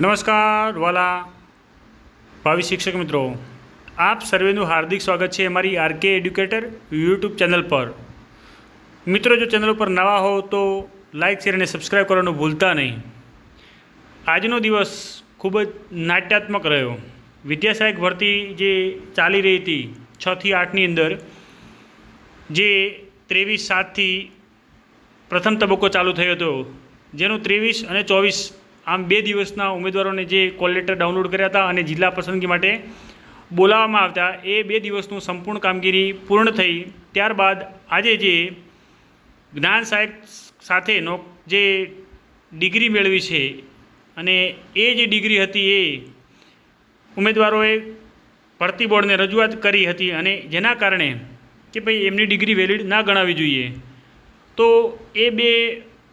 નમસ્કાર, વાલા ભાવિ શિક્ષક મિત્રો. આપ સર્વેનું હાર્દિક સ્વાગત છે અમારી આરકે એડ્યુકેટર યુટ્યુબ ચેનલ પર. મિત્રો, જો ચેનલ ઉપર નવા હો તો લાઇક શેર અને સબસ્ક્રાઈબ કરવાનું ભૂલતા નહીં. આજનો દિવસ ખૂબ જ નાટ્યાત્મક રહ્યો. વિદ્યાસહાયક ભરતી જે ચાલી રહી હતી છથી આઠની અંદર, જે ત્રેવીસ સાતથી પ્રથમ તબક્કો ચાલુ થયો હતો, જેનું ત્રેવીસ અને ચોવીસ આમ બે દિવસના ઉમેદવારોને જે કોલ લેટર ડાઉનલોડ કર્યા હતા અને જિલ્લા પસંદગી માટે બોલાવવામાં આવતા, એ બે દિવસનું સંપૂર્ણ કામગીરી પૂર્ણ થઈ. ત્યારબાદ આજે જે જ્ઞાન સાહેબ સાથેનો જે ડિગ્રી મેળવી છે અને એ જે ડિગ્રી હતી એ ઉમેદવારોએ ભરતી બોર્ડને રજૂઆત કરી હતી અને જેના કારણે કે ભાઈ એમની ડિગ્રી વેલિડ ના ગણાવી જોઈએ. તો એ બે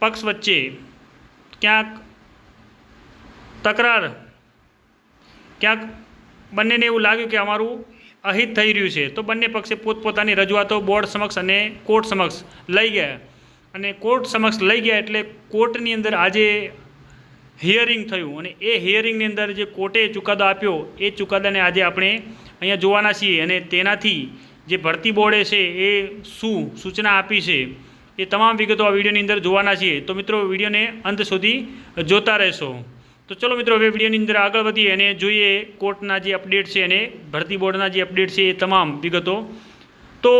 પક્ષ વચ્ચે ક્યાંક તકરાર. ક્યાંક બંનેને એવું લાગ્યું કે અમારું અહિત થઈ રહ્યું છે. તો બંને પક્ષે પોતપોતાની રજૂઆતો બોર્ડ સમક્ષ અને કોર્ટ સમક્ષ લઈ ગયા. અને કોર્ટ સમક્ષ લઈ ગયા એટલે કોર્ટની અંદર આજે હિયરિંગ થયું. અને એ હિયરિંગની અંદર જે કોર્ટે ચુકાદો આપ્યો, એ ચુકાદાને આજે આપણે અહીંયા જોવાના છીએ. અને તેનાથી જે ભરતી બોર્ડે છે એ શું સૂચના આપી છે, એ તમામ વિગતો આ વિડીયોની અંદર જોવાના છીએ. તો મિત્રો, વિડીયોને અંત સુધી જોતા રહેશો. તો ચલો મિત્રો, હવે વિડીયોની અંદર આગળ વધીએ અને જોઈએ કોર્ટના જે અપડેટ છે અને ભરતી બોર્ડના જે અપડેટ છે એ તમામ વિગતો. તો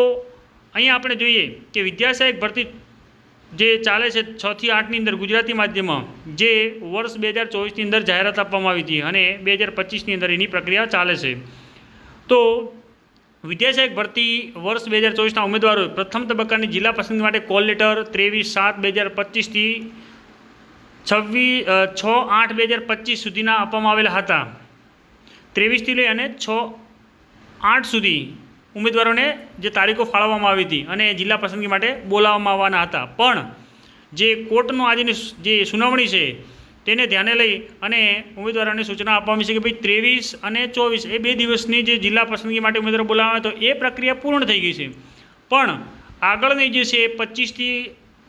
અહીંયા આપણે જોઈએ કે વિદ્યાસહાયક ભરતી જે ચાલે છે છથી આઠની અંદર ગુજરાતી માધ્યમમાં, જે વર્ષ બે હજાર ચોવીસની અંદર જાહેરાત આપવામાં આવી હતી અને બે હજાર પચીસની અંદર એની પ્રક્રિયા ચાલે છે. તો વિદ્યાસહાયક ભરતી વર્ષ બે હજાર ચોવીસના ઉમેદવારો પ્રથમ તબક્કાની જિલ્લા પસંદગી માટે કોલ લેટર ત્રેવીસ સાત બે હજાર પચીસથી છવ્વીસ છ આઠ બે હજાર પચીસ સુધીના આપવામાં આવેલા હતા. ત્રેવીસથી લઈ અને છ આઠ સુધી ઉમેદવારોને જે તારીખો ફાળવવામાં આવી હતી અને જિલ્લા પસંદગી માટે બોલાવવામાં આવવાના હતા. પણ જે કોર્ટનું આજની જે સુનાવણી છે તેને ધ્યાને લઈ અને ઉમેદવારોને સૂચના આપવામાં છે કે ભાઈ ત્રેવીસ અને ચોવીસ એ બે દિવસની જે જિલ્લા પસંદગી માટે ઉમેદવારો બોલાવવા તો એ પ્રક્રિયા પૂર્ણ થઈ ગઈ છે. પણ આગળની જે છે પચીસથી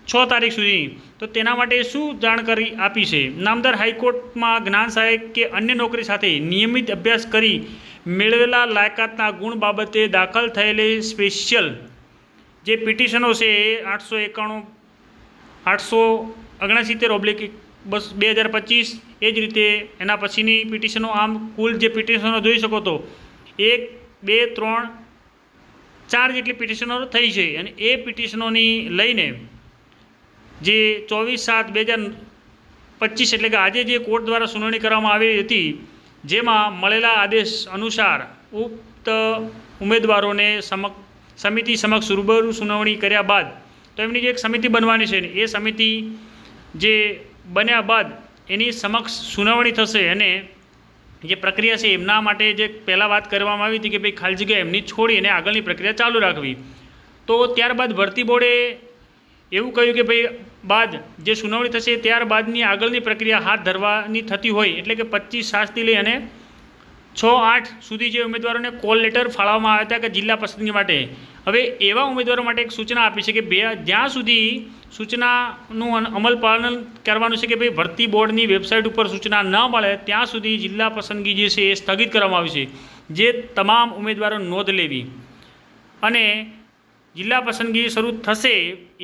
છ તારીખ સુધી. તો તેના માટે શું જાણકારી આપી છે? નામદાર હાઈકોર્ટમાં જ્ઞાન સહાયક કે અન્ય નોકરી સાથે નિયમિત અભ્યાસ કરી મેળવેલા લાયકાતના ગુણ બાબતે દાખલ થયેલી સ્પેશિયલ જે પિટિશનો છે એ આઠસો એકાણું, આઠસો ઓગણસિત્તેર ઓબ્લિક બસ બે હજાર પચીસ, એ જ રીતે એના પછીની પિટિશનો આમ કુલ જે પિટિશનો જોઈ શકો તો એક, બે, ત્રણ, ચાર જેટલી પિટિશનો થઈ છે. અને એ પિટિશનોની લઈને જે ચોવીસ સાત બે હજાર પચીસ એટલે કે આજે જે કોર્ટ દ્વારા સુનાવણી કરવામાં આવી હતી, જેમાં મળેલા આદેશ અનુસાર ઉક્ત ઉમેદવારોને સમક, સમિતિ સમક્ષ રૂબરૂ સુનાવણી કર્યા બાદ, તો એમની જે એક સમિતિ બનવાની છે એ સમિતિ જે બન્યા બાદ એની સમક્ષ સુનાવણી થશે અને જે પ્રક્રિયા છે એમના માટે જે પહેલાં વાત કરવામાં આવી હતી કે ભાઈ ખાલી જગ્યા એમની છોડી અને આગળની પ્રક્રિયા ચાલુ રાખવી. તો ત્યારબાદ ભરતી બોર્ડે એવું કહ્યું કે ભાઈ, બાદ જે સુનાવણી થશે ત્યારબાદની આગળની પ્રક્રિયા હાથ ધરવાની થતી હોય એટલે કે પચીસ સાતથી લઈ અને છ આઠ સુધી જે ઉમેદવારોને કોલ લેટર ફાળવવામાં આવ્યા હતા કે જિલ્લા પસંદગી માટે. હવે એવા ઉમેદવારો માટે એક સૂચના આપી છે કે બે, જ્યાં સુધી સૂચનાનું અમલ પાલન કરવાનું છે કે ભાઈ, ભરતી બોર્ડની વેબસાઇટ ઉપર સૂચના ન મળે, ત્યાં સુધી જિલ્લા પસંદગી જે છે એ સ્થગિત કરવામાં આવી છે. જે તમામ ઉમેદવારો નોંધ લેવી. અને જિલ્લા પસંદગી શરૂ થશે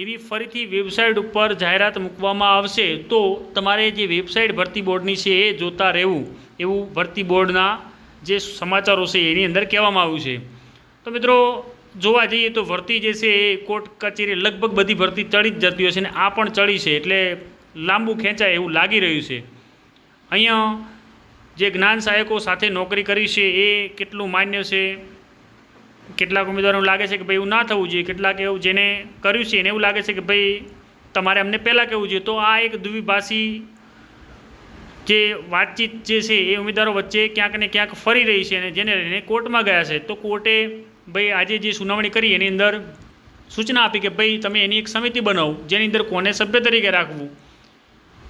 એવી ફરીથી વેબસાઇટ ઉપર જાહેરાત મૂકવામાં આવશે, તો તમારે જે વેબસાઇટ ભરતી બોર્ડની છે એ જોતા રહેવું. એવું ભરતી બોર્ડના જે સમાચારો છે એની અંદર કહેવામાં આવ્યું છે. તો મિત્રો, જોવા જઈએ તો ભરતી જે છે એ કોર્ટ કચેરી લગભગ બધી ભરતી ચડી જ જતી હોય છે અને આ પણ ચડી છે, એટલે લાંબુ ખેંચાય એવું લાગી રહ્યું છે. અહીંયા જે જ્ઞાન સહાયકો સાથે નોકરી કરી છે એ કેટલું માન્ય છે? કેટલાક ઉમેદવારોને લાગે છે કે ભાઈ એવું ના થવું જોઈએ, કેટલાક એવું જેને કર્યું છે એને એવું લાગે છે કે ભાઈ તમારે અમને પહેલાં કહેવું જોઈએ. તો આ એક દ્વિભાષી જે વાતચીત જે છે એ ઉમેદવારો વચ્ચે ક્યાંક ને ક્યાંક ફરી રહી છે અને જેને લઈને કોર્ટમાં ગયા છે. તો કોર્ટે ભાઈ આજે જે સુનાવણી કરી એની અંદર સૂચના આપી કે ભાઈ તમે એની એક સમિતિ બનાવો, જેની અંદર કોને સભ્ય તરીકે રાખવું.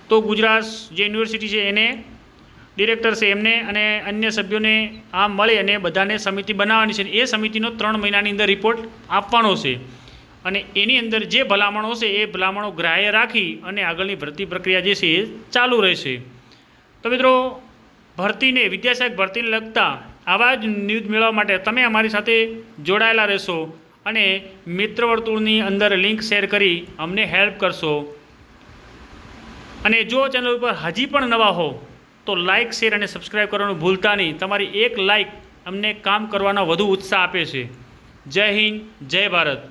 તો ગુજરાત જે યુનિવર્સિટી છે એને ડિરેક્ટર છે એમને અને અન્ય સભ્યોને આમ મળી અને બધાને સમિતિ બનાવવાની છે એ સમિતિનો ત્રણ મહિનાની અંદર રિપોર્ટ આપવાનો છે. અને એની અંદર જે ભલામણો છે એ ભલામણો ગ્રાહ્ય રાખી અને આગળની ભરતી પ્રક્રિયા જે છે એ ચાલુ રહેશે. તો મિત્રો, ભરતીને વિદ્યાશાખ ભરતીને લગતા આવા જ ન્યૂઝ મેળવવા માટે તમે અમારી સાથે જોડાયેલા રહેશો અને મિત્ર વર્તુળની અંદર લિંક શેર કરી અમને હેલ્પ કરશો. અને જો ચેનલ ઉપર હજી પણ નવા હો તો લાઇક શેર અને સબસ્ક્રાઈબ કરવાનું ભૂલતા નહીં. તમારી એક લાઇક અમને કામ કરવાનો વધુ ઉત્સાહ આપે છે. જય હિન્દ, જય ભારત.